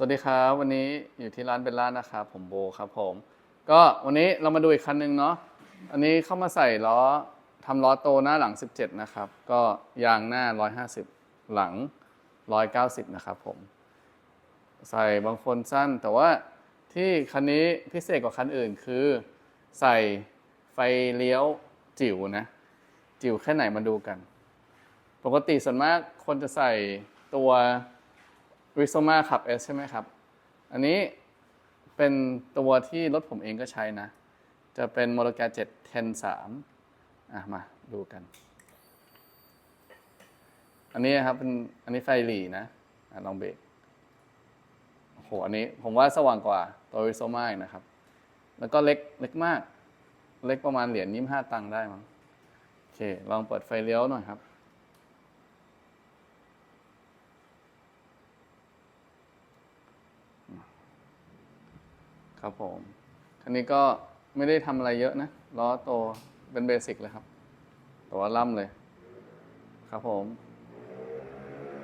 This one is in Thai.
สวัสดีครับ วันนี้อยู่ที่ร้านเบลล่านะครับผมโบครับผม ก็วันนี้เรามาดูอีกคันหนึ่งเนาะอันนี้เข้ามาใส่ล้อทำล้อโตหน้าหลัง 17 นะครับ ก็ยางหน้า 150 หลัง 190 นะครับผม ใส่บางคนสั้น แต่ว่าที่คันนี้พิเศษกว่าคันอื่นคือ ใส่ไฟเลี้ยวจิ๋วนะ จิ๋วแค่ไหนมาดูกัน ปกติส่วนมากคนจะใส่ตัว ริโซมาขับ S ใช่ไหมครับ อันนี้เป็นตัวที่รถผมเองก็ใช้นะ จะเป็นโมโ g a 7 10 3อะ มาดูกัน อันนี้ครับเป็นอันนี้ไฟหลีนะอะลองเบรกโอ้โห อันนี้ผมว่าสว่างกว่าตัวริโซมาอีกนะครับ แล้วก็เล็กเล็กมาก เล็กประมาณเหรียญยี่ห้าตังค์ได้มั้ง โอเค ลองเปิดไฟเลี้ยวหน่อยครับ ครับผมคันนี้ก็ไม่ได้ทำอะไรเยอะนะล้อโตเป็นเบสิกเลยครับ แต่ว่าล่ำเลย ครับผม